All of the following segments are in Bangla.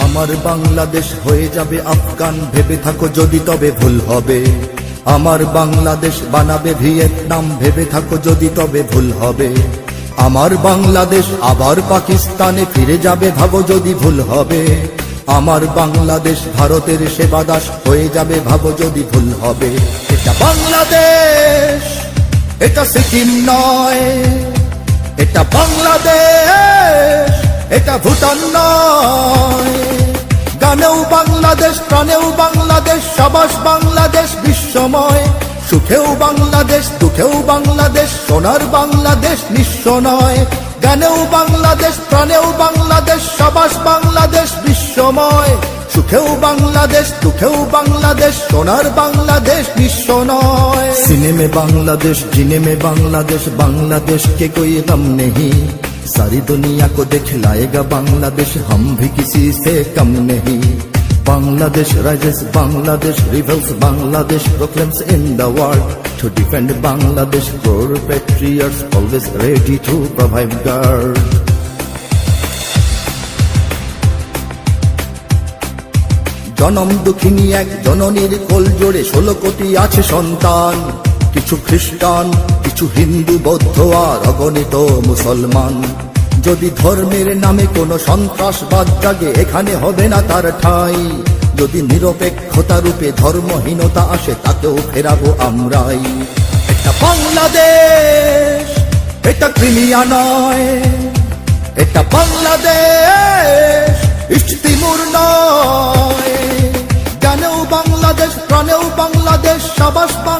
আমার বাংলাদেশ হয়ে যাবে আফগান। ভেবে থাকো যদি তবে ভুল হবে। আমার বাংলাদেশ বানাবে ভিয়েতনাম। ভেবে থাকো যদি তবে ভুল হবে। আমার বাংলাদেশ আবার পাকিস্তানে ফিরে যাবে। ভাবো যদি ভুল হবে। আমার বাংলাদেশ ভারতের সেবাদাস হয়ে যাবে। ভাবো যদি ভুল হবে। এটা বাংলাদেশ, এটা সিকিম নয়। এটা বাংলাদেশ, এটা ভুটান নয়। প্রাণেও বাংলাদেশ প্রাণেও বাংলাদেশ, সবাস বাংলাদেশ, বিশ্বময়। সুখেও বাংলাদেশ, দুঃখেও বাংলাদেশ, সোনার বাংলাদেশ নিঃস্ব নয়। গানেও বাংলাদেশ, প্রাণেও বাংলাদেশ, সবাস বাংলাদেশ, বিশ্বময়। সুখেও বাংলাদেশ, দুঃখেও বাংলাদেশ, সোনার বাংলাদেশ বিশ্ব নয়। সিনেমে বাংলাদেশ, জিনেমে বাংলাদেশ বাংলাদেশ কে কই গম নেহি सारी दुनिया को दिखलाएगा बांग्लादेश हम भी किसी से कम नहीं Bangladesh rises Bangladesh reveals Bangladesh proclaims in the world to defend Bangladesh core patriots always ready to provide guard জনম দুঃখিনী এক জননীর কোল জোড়ে ষোলো কোটি আছে সন্তান কিছু খ্রিস্টান কিছু হিন্দু, বৌদ্ধ আর অগণিত মুসলমান। যদি ধর্মের নামে কোনো সন্ত্রাসবাদ জাগে, এখানে হবে না তার ঠাঁই। যদি নিরপেক্ষতা রূপে ধর্মহীনতা আসে তাকেও ফেরাবো আমরাই। এটা বাংলাদেশ, এটা ক্রিমিয়া নয়। এটা বাংলাদেশ ইস্তিমুর নয়। জানেও বাংলাদেশ, প্রাণেও বাংলাদেশ, সবাস সাবাস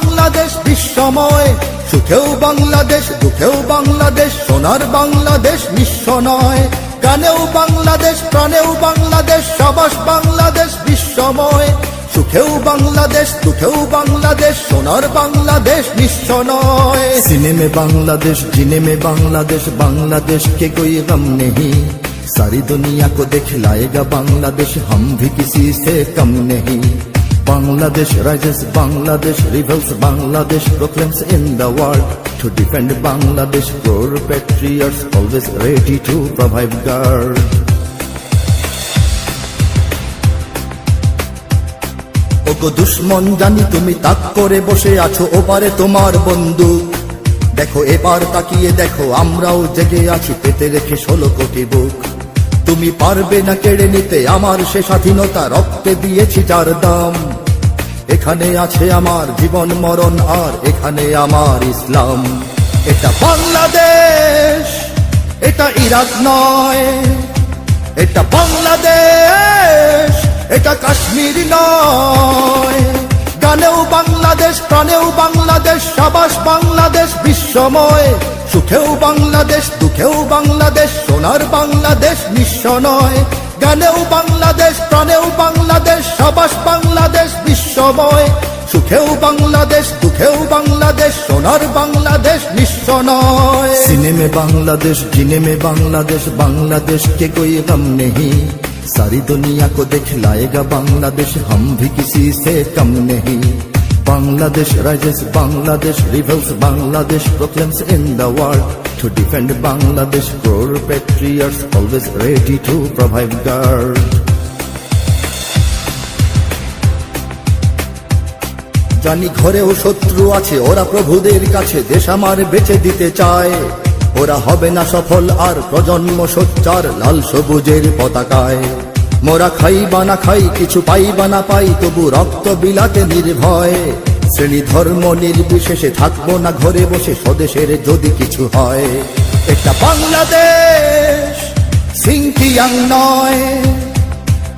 বাংলাদেশ বিশ্বময় সুখেও বাংলাদেশ দুঃখেও বাংলাদেশ সোনার বাংলাদেশ নিঃস্ব নয় গানেও বাংলাদেশ প্রাণেও বাংলাদেশ সাবাস বাংলাদেশ বিশ্বময় সুখেও বাংলাদেশ দুঃখেও বাংলাদেশ সোনার বাংলাদেশ নিঃস্ব নয় सीने में बांग्लादेश जीने में बांग्लादेश बांग्लादेश के कोई गम नहीं सारी दुनिया को दिखलाएगा बांग्लादेश हम भी किसी से कम नहीं Bangladesh rises, Bangladesh rebels, Bangladesh proclaims in the world to defend Bangladesh. Core patriots always ready to provide guard. ওগো দুশ্মন জানি তুমি তাক করে বসে আছো ওপারে তোমার বন্ধু দেখো এবার তাকিয়ে দেখো আমরাও জেগে আছি পেতে রেখে ষোলো কোটি বুক তুমি পারবে না কেড়ে নিতে আমার সে স্বাধীনতা রক্তে দিয়েছি যার দাম এখানে আছে আমার জীবন, মরণ আর এখানে আমার ইসলাম। এটা বাংলাদেশ, এটা ইরাক নয়, এটা বাংলাদেশ, এটা কাশ্মীর নয়। গানেও বাংলাদেশ, প্রাণেও বাংলাদেশ, সাবাস বাংলাদেশ, বিশ্বময়। সুখেও বাংলাদেশ, দুঃখেও বাংলাদেশ, সোনার বাংলাদেশ, নিঃস্ব নয়। জানেও বাংলাদেশ, প্রাণেও বাংলাদেশ, সবাস বাংলাদেশ, বিশ্বময়। সুখেও বাংলাদেশ, দুঃখেও বাংলাদেশ, সোনার বাংলাদেশ নিঃস নয় সিনেমে বাংলাদেশ জিনেমে বাংলাদেশ বাংলাদেশ কে কই গম নেহি? সারি দুনিয়া কো দেখ লায়েগা বাংলাদেশ, হম ভি কিসি সে কম নেহি? Bangladesh rises, Bangladesh rebels, Bangladesh proclaims in the world to defend Bangladesh. Poor patriots always ready to provide guard. জানি ঘরেও শত্রু আছে ওরা প্রভুদের কাছে দেশ আমার বেঁচে দিতে চায় ওরা হবে না সফল আর প্রজন্ম সোচ্চার লাল সবুজের পতাকায় মোরা খাই না খাই, কিছু পাই না পাই, তবু রক্ত বিলাতে নির্ভয়। শ্রেণি ধর্ম নির্বিশেষে থাকব না, ঘরে বসে স্বদেশের যদি কিছু হয়। এটা বাংলাদেশ, সিংকিয়াং নয়।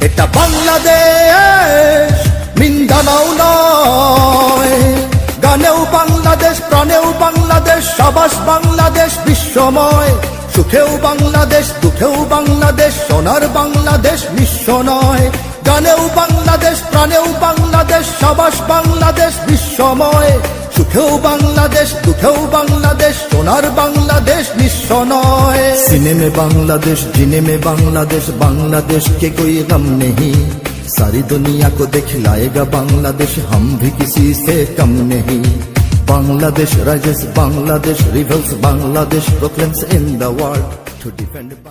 এটা বাংলাদেশ, মিন্দানাও নয়। গানেও বাংলাদেশ, প্রাণেও বাংলাদেশ, সাবাস বাংলাদেশ, বিশ্বময়। সুখেও বাংলাদেশ দুঃখেও বাংলাদেশ সোনার বাংলাদেশ নিঃস্ব নয় গানেও বাংলাদেশ প্রাণেও বাংলাদেশ সাবাস বাংলাদেশ বিশ্বময় সুখেও বাংলাদেশ দুঃখেও বাংলাদেশ সোনার বাংলাদেশ নিঃস্ব নয় सीने में बांग्लादेश जीने में बांग्लादेश बांग्लादेश के कोई गम नहीं सारी दुनिया को दिखलाएगा बांग्लादेश हम भी किसी से कम नहीं Bangladesh rises, Bangladesh reveals, Bangladesh proclaims in the world to defend.